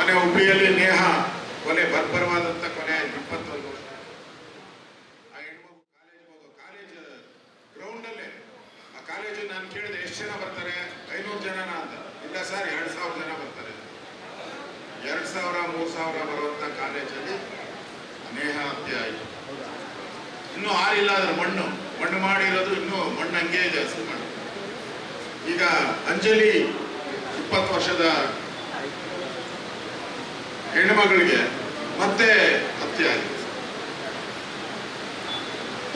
ಮನೆ ಹುಬ್ಳಿಯಲ್ಲಿ ನೇಹ, ಕೊನೆ ಬರ್ಬರವಾದಂಥ ಕೊನೆ ಇಪ್ಪತ್ತೊಂದು ವರ್ಷ. ಆ ಹೆಣ್ಮಗು ಕಾಲೇಜ್ ಹೋಗೋ ಕಾಲೇಜ್ ಗ್ರೌಂಡಲ್ಲೇ ಆ ಕಾಲೇಜು ನಾನು ಕೇಳಿದೆ, ಎಷ್ಟು ಜನ ಬರ್ತಾರೆ? ಐನೂರು ಜನನ ಅಂತ. ಇಲ್ಲ ಸರ್, ಎರಡು ಸಾವಿರ ಜನ ಬರ್ತಾರೆ. ಎರಡು ಸಾವಿರ, ಮೂರು ಸಾವಿರ ಬರುವಂಥ ಕಾಲೇಜಲ್ಲಿ ನೇಹ ಹತ್ಯೆ ಆಯಿತು. ಇನ್ನೂ ಆರಿಲ್ಲ ಅದ್ರ ಮಣ್ಣು. ಮಣ್ಣು ಮಾಡಿರೋದು ಇನ್ನೂ ಮಣ್ಣು ಹಂಗೆ ಇದೆ ಮಣ್ಣು. ಈಗ ಅಂಜಲಿ ಇಪ್ಪತ್ತು ವರ್ಷದ ಹೆಣ್ಣುಮಗಳಿಗೆ ಮತ್ತೆ ಹತ್ಯೆ ಆಗಿದೆ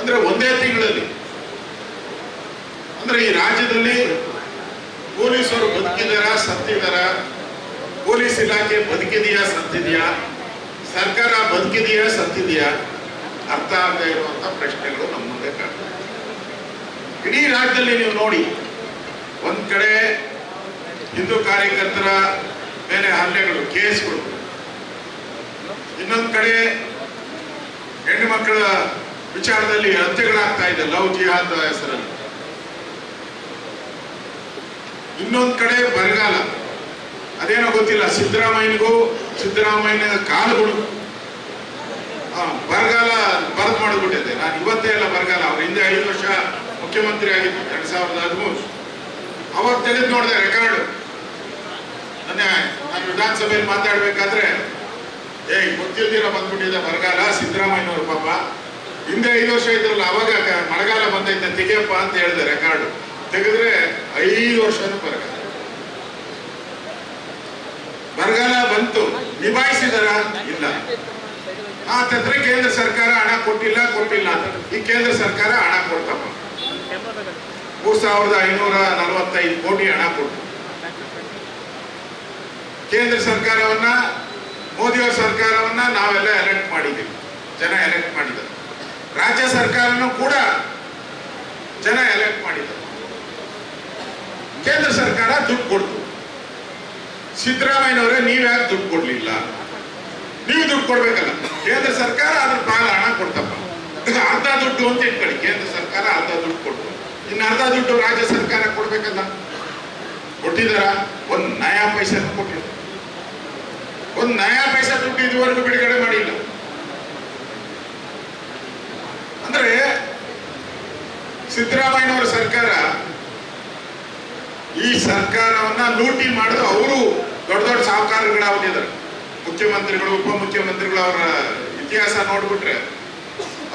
ಅಂದ್ರೆ ಒಂದೇ ತಿಂಗಳಲ್ಲಿ. ಅಂದ್ರೆ ಈ ರಾಜ್ಯದಲ್ಲಿ ಪೊಲೀಸರು ಬದುಕಿದಾರ, ಸತ್ತಿದಾರ? ಪೊಲೀಸ್ ಇಲಾಖೆ ಬದುಕಿದೆಯಾ, ಸತ್ತಿದೆಯಾ? ಸರ್ಕಾರ ಬದುಕಿದೆಯಾ, ಸತ್ತಿದೆಯಾ? ಅರ್ಥ ಆಗದೆ ಇರುವಂತ ಪ್ರಶ್ನೆಗಳು ನಮ್ಮ ಮುಂದೆ ಕಾಣ್ತವೆ. ಇಡೀ ರಾಜ್ಯದಲ್ಲಿ ನೀವು ನೋಡಿ, ಒಂದ್ ಕಡೆ ಹಿಂದೂ ಕಾರ್ಯಕರ್ತರ ಮೇಲೆ ಹಲ್ಲೆಗಳು, ಕೇಸ್ಗಳು. ಇನ್ನೊಂದ್ ಕಡೆ ಹೆಣ್ಣು ಮಕ್ಕಳ ವಿಚಾರದಲ್ಲಿ ಹತ್ಯೆಗಳಾಗ್ತಾ ಇದೆ. ಲವ್ ಜಿಹಾದ್ ಹೆಸರಲ್ಲಿ. ಇನ್ನೊಂದ್ ಕಡೆ ಬರಗಾಲ. ಅದೇನೋ ಗೊತ್ತಿಲ್ಲ. ಸಿದ್ದರಾಮಯ್ಯನಿಗೂ ಸಿದ್ದರಾಮಯ್ಯನ ಕಾಲುಗಳು. ಬರಗಾಲ ಬರದ್ ಮಾಡಿಬಿಟ್ಟಿದೆ. ನಾನು ಇವತ್ತೇ ಎಲ್ಲ ಬರಗಾಲ. ಅವ್ರ ಹಿಂದೆ ಐದು ವರ್ಷ ಮುಖ್ಯಮಂತ್ರಿ ಆಗಿದ್ದು ಎರಡ್ ಸಾವಿರದ ಹದಿಮೂರು. ಅವಾಗ ತೆಗೆದು ನೋಡಿದೆ ರೆಕಾರ್ಡ್ ನಾನು ವಿಧಾನಸಭೆಯಲ್ಲಿ ಮಾತಾಡ್ಬೇಕಾದ್ರೆ ಏ ಗೊತ್ತಿಲ್ದಿರ ಬಂದ್ಬಿಟ್ಟಿದೆ ಬರಗಾಲ, ಸಿದ್ದರಾಮಯ್ಯನವ್ರ ಪಾಪ. ಹಿಂದೆ ಐದು ವರ್ಷ ಇದ್ರಲ್ಲ, ಅವಾಗ ಮಳೆಗಾಲ ಬಂದೈತೆ ತೆಗಿಯಪ್ಪ ಅಂತ ಹೇಳಿದೆ ರೆಕಾರ್ಡ್ ತೆಗೆದ್ರೆ ಐದು ವರ್ಷನೂ ಬರಗಾಲ. ಬರಗಾಲ ಬಂತು, ನಿಭಾಯಿಸಿದಾರ? ಇಲ್ಲ. ಆತಂದ್ರೆ ಕೇಂದ್ರ ಸರ್ಕಾರ ಹಣ ಕೊಟ್ಟಿಲ್ಲ ಕೊಟ್ಟಿಲ್ಲ ಈ ಕೇಂದ್ರ ಸರ್ಕಾರ ಹಣ ಕೊಡ್ತಪ್ಪ. ಮೂರ್ ಸಾವಿರದ ಐನೂರ ನಲವತ್ತೈದು ಕೋಟಿ ಹಣ ಕೊಟ್ಟು ಕೇಂದ್ರ ಸರ್ಕಾರವನ್ನ ಮೋದಿಯವರ ಸರ್ಕಾರವನ್ನ ನಾವೆಲ್ಲ ಎಲೆಕ್ಟ್ ಮಾಡಿದ್ದೀವಿ. ಜನ ಎಲೆಕ್ಟ್ ಮಾಡಿದ್ದಾರೆ. ರಾಜ್ಯ ಸರ್ಕಾರನೂ ಕೂಡ ಜನ ಎಲೆಕ್ಟ್ ಮಾಡಿದ್ದಾರೆ. ಕೇಂದ್ರ ಸರ್ಕಾರ ದುಡ್ಡು ಕೊಡ್ತು. ಸಿದ್ದರಾಮಯ್ಯನವರೇ ನೀವ್ಯಾಕೆ ದುಡ್ಡು ಕೊಡ್ಲಿಲ್ಲ? ನೀವು ದುಡ್ಡು ಕೊಡ್ಬೇಕಲ್ಲ. ಕೇಂದ್ರ ಸರ್ಕಾರ ಅದ್ರ ಭಾಗ ಹಣ ಕೊಡ್ತಪ್ಪ. ಅರ್ಧ ದುಡ್ಡು ಅಂತ ಇಟ್ಕೊಳ್ಳಿ. ಕೇಂದ್ರ ಸರ್ಕಾರ ಅರ್ಧ ದುಡ್ಡು ಕೊಟ್ಟು ಇನ್ನು ಅರ್ಧ ದುಡ್ಡು ರಾಜ್ಯ ಸರ್ಕಾರ ಕೊಡ್ಬೇಕಲ್ಲ. ಕೊಟ್ಟಿದಾರ ಒಂದ್ ನಯಾ ಪೈಸೆ ಕೊಟ್ಟಿಲ್ಲ ಒಂದ್ ನಯಾ ಪೈಸಾ ದುಡ್ಡು ಇದುವರೆಗೂ ಬಿಡುಗಡೆ ಮಾಡಿಲ್ಲ. ಅಂದ್ರೆ ಸಿದ್ದರಾಮಯ್ಯನವರ ಸರ್ಕಾರ ಈ ಸರ್ಕಾರವನ್ನ ಲೂಟಿ ಮಾಡಿದ್ರು ಅವರು ದೊಡ್ಡ ದೊಡ್ಡ ಸಾಹುಕಾರಗಳಾಗಿದ್ದಾರೆ ಮುಖ್ಯಮಂತ್ರಿಗಳು, ಉಪಮುಖ್ಯಮಂತ್ರಿಗಳು ಅವರ ಇತಿಹಾಸ ನೋಡ್ಬಿಟ್ರೆ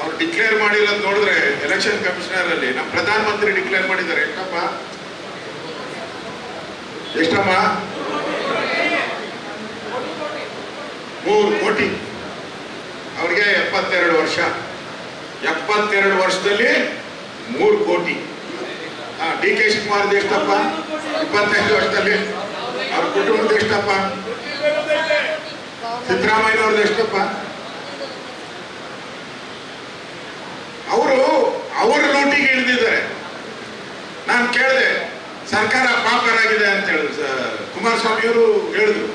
ಅವ್ರು ಡಿಕ್ಲೇರ್ ಮಾಡಿರೋದು ನೋಡಿದ್ರೆ ಎಲೆಕ್ಷನ್ ಕಮಿಷನರ್ ಅಲ್ಲಿ ನಮ್ಮ ಪ್ರಧಾನಮಂತ್ರಿ ಡಿಕ್ಲೇರ್ ಮಾಡಿದ್ದಾರೆ. ಎಷ್ಟಪ್ಪ? ಎಷ್ಟಮ್ಮ? ಮೂರು ಕೋಟಿ. ಅವ್ರಿಗೆ ಎಪ್ಪತ್ತೆರಡು ವರ್ಷ. ಎಪ್ಪತ್ತೆರಡು ವರ್ಷದಲ್ಲಿ ಮೂರು ಕೋಟಿ. ಡಿ ಕೆ ಶಿವಕುಮಾರ್ದು ಎಷ್ಟಪ್ಪ? ಇಪ್ಪತ್ತೈದು ವರ್ಷದಲ್ಲಿ. ಅವ್ರ ಕುಟುಂಬದ ಎಷ್ಟಪ್ಪ? ಸಿದ್ದರಾಮಯ್ಯನವ್ರದ್ದು ಎಷ್ಟಪ್ಪ? ಅವರು ಅವರ ಲೂಟಿಗೆ ಇಳಿದಿದ್ದಾರೆ. ನಾನು ಕೇಳಿದೆ, ಸರ್ಕಾರ ಪಾಪರಾಗಿದೆ ಅಂತ ಹೇಳಿದ್ರು ಕುಮಾರಸ್ವಾಮಿಯವರು ಹೇಳಿದ್ರು.